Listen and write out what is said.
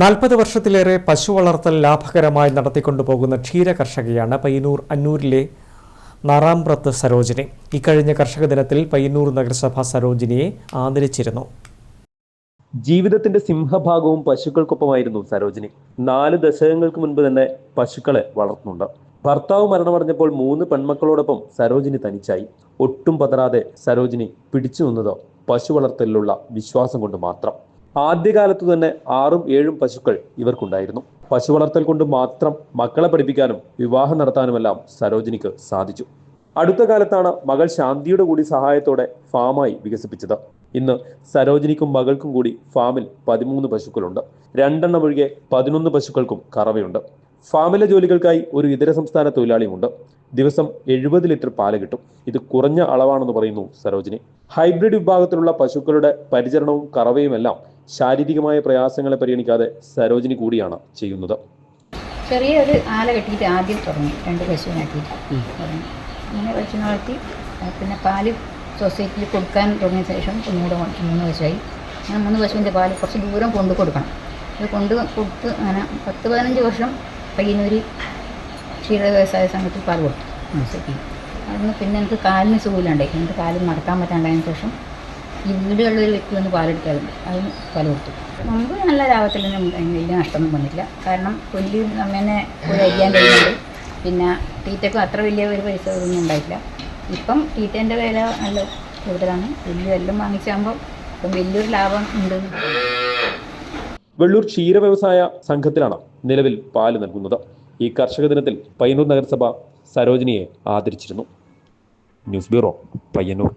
നാൽപ്പത് വർഷത്തിലേറെ പശു വളർത്തൽ ലാഭകരമായി നടത്തിക്കൊണ്ടുപോകുന്ന ക്ഷീര കർഷകയാണ് പയ്യന്നൂർ അന്നൂരിലെ നാറാമ്പ്രത്ത് സരോജിനി. ഇക്കഴിഞ്ഞ കർഷക ദിനത്തിൽ പയ്യന്നൂർ നഗരസഭ സരോജിനിയെ ആദരിച്ചിരുന്നു. ജീവിതത്തിന്റെ സിംഹഭാഗവും പശുക്കൾക്കൊപ്പമായിരുന്നു സരോജിനി. നാല് ദശകങ്ങൾക്ക് മുൻപ് തന്നെ പശുക്കളെ വളർത്തുന്നുണ്ട്. ഭർത്താവ് മരണമടഞ്ഞപ്പോൾ മൂന്ന് പെൺമക്കളോടൊപ്പം സരോജിനി തനിച്ചായി. ഒട്ടും പതറാതെ സരോജിനി പിടിച്ചു നിന്നത് പശു വളർത്തലിലുള്ള വിശ്വാസം കൊണ്ട് മാത്രം. ആദ്യകാലത്തു തന്നെ ആറും ഏഴും പശുക്കൾ ഇവർക്കുണ്ടായിരുന്നു. പശു വളർത്തൽ കൊണ്ട് മാത്രം മക്കളെ പഠിപ്പിക്കാനും വിവാഹം നടത്താനുമെല്ലാം സരോജിനിക്ക് സാധിച്ചു. അടുത്ത കാലത്താണ് മകൾ ശാന്തിയുടെ കൂടി സഹായത്തോടെ ഫാമായി വികസിപ്പിച്ചത്. ഇന്ന് സരോജിനിക്കും മകൾക്കും കൂടി ഫാമിൽ പതിമൂന്ന് പശുക്കളുണ്ട്. രണ്ടെണ്ണം ഒഴികെ പതിനൊന്ന് പശുക്കൾക്കും കറവയുണ്ട്. ഫാമിലെ ജോലികൾക്കായി ഒരു ഇതര സംസ്ഥാന തൊഴിലാളിയുമുണ്ട്. ദിവസം എഴുപത് ലിറ്റർ പാൽ കിട്ടും. ഇത് കുറഞ്ഞ അളവാണെന്ന് പറയുന്നു സരോജിനി. ഹൈബ്രിഡ് വിഭാഗത്തിലുള്ള പശുക്കളുടെ പരിചരണവും കറവയുമെല്ലാം ശാരീരികമായ പ്രയാസങ്ങളെ പരിഗണിക്കാതെ സരോജിനി കൂടിയാണ് ചെയ്യുന്നത്. ചെറിയൊരു ആല കെട്ടിയിട്ട് ആദ്യം തുടങ്ങി. രണ്ട് പശുവിനാക്കിയിട്ട് തുടങ്ങി. അങ്ങനെ പശുവിനെ വളർത്തി പിന്നെ പാൽ സൊസൈറ്റിയിൽ കൊടുക്കാൻ തുടങ്ങിയ ശേഷം ഒന്നുകൂടെ മൂന്ന് പശുവായി അങ്ങനെ മൂന്ന് പശുവിന്റെ പാൽ കുറച്ച് ദൂരം കൊണ്ടു കൊടുക്കണം. അത് കൊണ്ട് കൊടുത്ത് അങ്ങനെ പത്ത് പതിനഞ്ച് വർഷം പയ്യന്നൂർ ക്ഷീര വ്യവസായ സംഘത്തിൽ പാൽ കൊടുത്തു. സൊസൈറ്റിയിൽ അവിടുന്ന് പിന്നെ എനിക്ക് കാലിന് സുഖമില്ലാണ്ടായി. എനിക്ക് കാലിൽ നടക്കാൻ പറ്റാണ്ടായതിനു ശേഷം വീടുകളിൽ ഒരു വ്യക്തി വന്ന് പാലെടുക്കാറുണ്ട് അതിന് പാൽ കൊടുത്തു. നമുക്ക് നല്ല ലാഭത്തിലൊന്നും വലിയ നഷ്ടമൊന്നും വന്നില്ല കാരണം പുല്ല് നമ്മനെ അരിയാൻ കഴിയുന്നുണ്ട് പിന്നെ തീറ്റക്കും അത്ര വലിയ ഒരു പൈസ ഒന്നും ഉണ്ടായില്ല ഇപ്പം തീറ്റേന്റെ വില നല്ല കൂടുതലാണ്. പുല്ല് എല്ലാം വാങ്ങിച്ചാകുമ്പോൾ ഇപ്പം വലിയൊരു ലാഭം ഉണ്ട്. വെള്ളൂർ ക്ഷീര വ്യവസായ സംഘത്തിലാണ് നിലവിൽ പാൽ നൽകുന്നത്. ഈ കർഷക ദിനത്തിൽ പയ്യന്നൂർ നഗരസഭ സരോജിനിയെ ആദരിച്ചിരുന്നു. News bureau Payyanur.